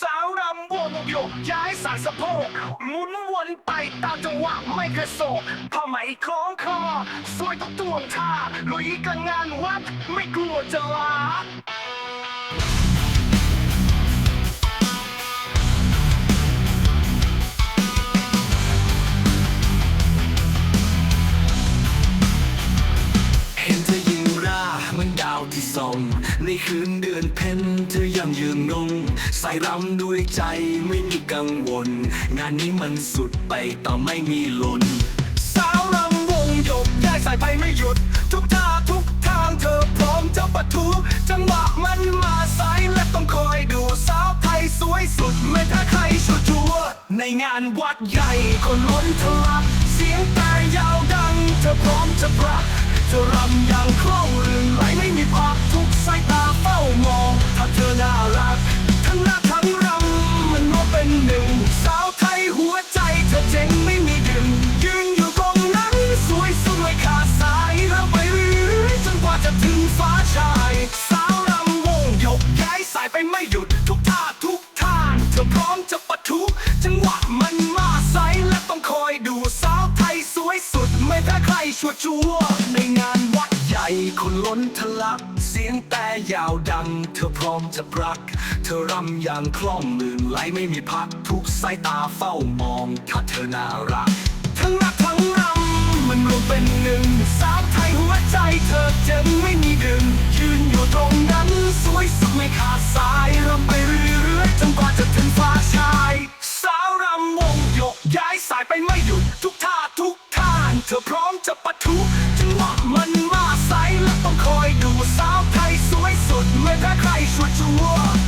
สาวรำวงโยกย้ายสารสะโพกหมุนวนไปตามจังหวะไม่เคยโศกผ้าไหมคล้องคอสวยทุกตัวท่าลุยกันงานวัดไม่กลัวจะลา ส่องในคืนเดือนเพ็ญเธอยังยืนงง ใส่รำด้วยใจไม่มีกังวล งานนี้มันสุดไปต่อไม่มีหล่นสาวรำวงโยกย้สายไปไม่หยุด ทุกท่าทุกทางเธอพร้อมจะปะทุ จังหวะมันมาสายและต้องคอยดูสาวไทยสวยสุดไม่ถ้าใครชัวชัวร์ในงานวัดใหญ่คนล้นทะลักเสียงแต่ยาวดัง เธอพร้อมจะปรัก ธอรำอย่างคล่องลื่นไหลไม่มีพักทุกสายตาเฝ้ามอง ถ้าเธอน่ารัก ทั้งรักทั้งรำมันรวมเป็นหนึ่ง สาวไทยหัวใจเธอเจ๋งไม่มีดึง ยืนอยู่ตรงนั้นสวยสวยขาดสายรำไปเรื่อยจนกว่าจะถึงฟ้าชาย สาวรำวงยกย้ายสายไปไม่หยุด ทุกท่าทุกทางเธอพร้อมจะ สุดไม่แพ้ใครชัวร์ชัวในงานวัดใหญ่คนล้นทะลัก เสียงแต่ยาวดัง เธอพร้อมจะปรัก เธอรำอย่างคล่องลื่นไหลไม่มีพัก ทุกสายตาเฝ้ามอง ถ้าเธอน่ารัก ทั้งรักทั้งรำมันรวมเป็นหนึ่ง สาวไทยหัวใจเธอจ๋งไม่มีดึง ยืนอยู่ตรงนั้นสวยสุดไม่ขาดสาย อพร้อมจะปะทุจังหวะมันมาใสและต้องคอยดูสาวไทยสวยสุดไม่แพ้ใครชัวร์ชัว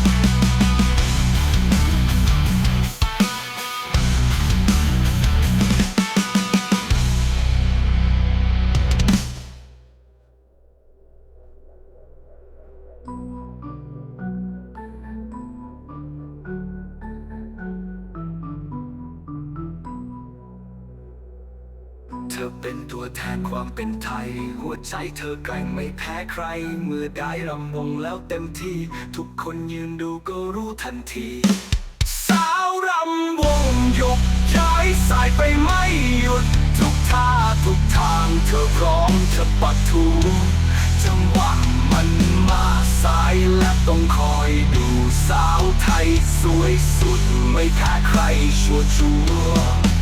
อเป็นตัวแทนความเป็นไทย หัวใจเธอแกร่งไม่แพ้ใคร เมื่อได้รำวงแล้วเต็มที่ ทุกคนยืนดูก็รู้ทันที สาวรำวงยกย้ายสายไปไม่หยุด ทุกท่าทุกทางเธอพร้อมจะปัดทูจังหวะมันมาสายและต้องคอยดูสาวไทยสวยสุดไม่แพ้ใครชัวชัวร์